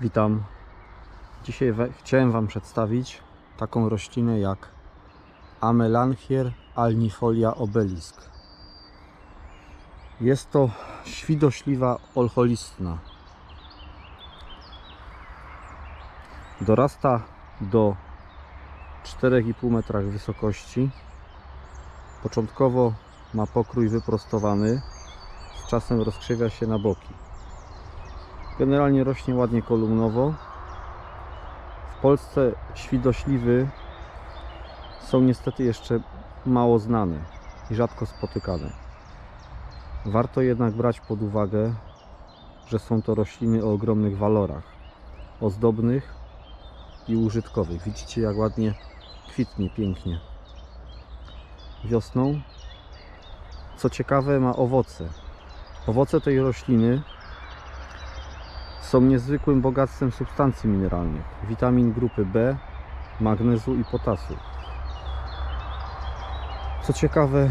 Witam. Dzisiaj we, chciałem Wam przedstawić taką roślinę jak Amelanchier alnifolia obelisk. Jest to świdośliwa olcholistna. Dorasta do 4,5 metra wysokości. Początkowo ma pokrój wyprostowany, z czasem rozkrzywia się na boki. Generalnie rośnie ładnie kolumnowo. W Polsce świdośliwy są niestety jeszcze mało znane i rzadko spotykane. Warto jednak brać pod uwagę, że są to rośliny o ogromnych walorach, ozdobnych i użytkowych. Widzicie jak ładnie kwitnie pięknie. Wiosną, co ciekawe, ma owoce. Owoce tej rośliny są niezwykłym bogactwem substancji mineralnych, witamin grupy B, magnezu i potasu. Co ciekawe,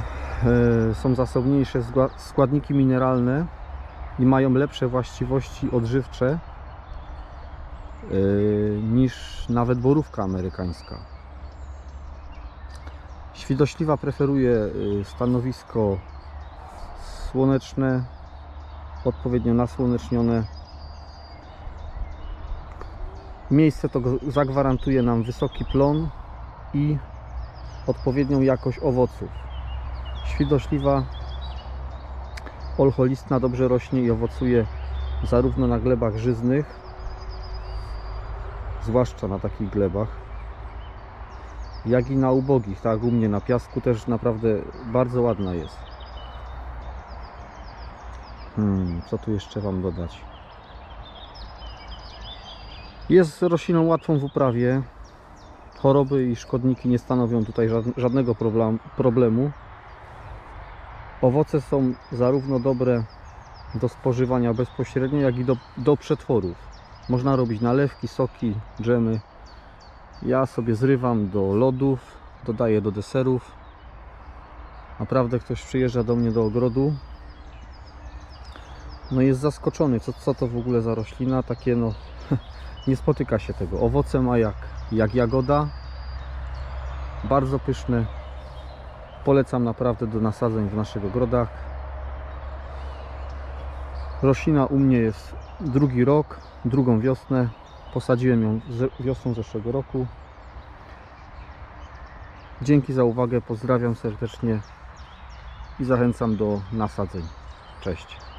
e, są zasobniejsze składniki mineralne i mają lepsze właściwości odżywcze e, niż nawet borówka amerykańska. Świdośliwa preferuje e, stanowisko słoneczne, odpowiednio nasłonecznione, Miejsce to zagwarantuje nam wysoki plon i odpowiednią jakość owoców. Świdośliwa olcholistna dobrze rośnie i owocuje zarówno na glebach żyznych, zwłaszcza na takich glebach, jak i na ubogich, tak u mnie na piasku też naprawdę bardzo ładna jest. Hmm, co tu jeszcze Wam dodać? Jest rośliną łatwą w uprawie. Choroby i szkodniki nie stanowią tutaj żad- żadnego problem- problemu. Owoce są zarówno dobre do spożywania bezpośrednio, jak i do, do przetworów. Można robić nalewki, soki, dżemy. Ja sobie zrywam do lodów, dodaję do deserów. Naprawdę ktoś przyjeżdża do mnie do ogrodu. No jest zaskoczony, co, co to w ogóle za roślina, takie no nie spotyka się tego. Owoce ma jak, jak jagoda. Bardzo pyszne. Polecam naprawdę do nasadzeń w naszych ogrodach. Roślina u mnie jest drugi rok, drugą wiosnę. Posadziłem ją wiosną zeszłego roku. Dzięki za uwagę, pozdrawiam serdecznie i zachęcam do nasadzeń. Cześć.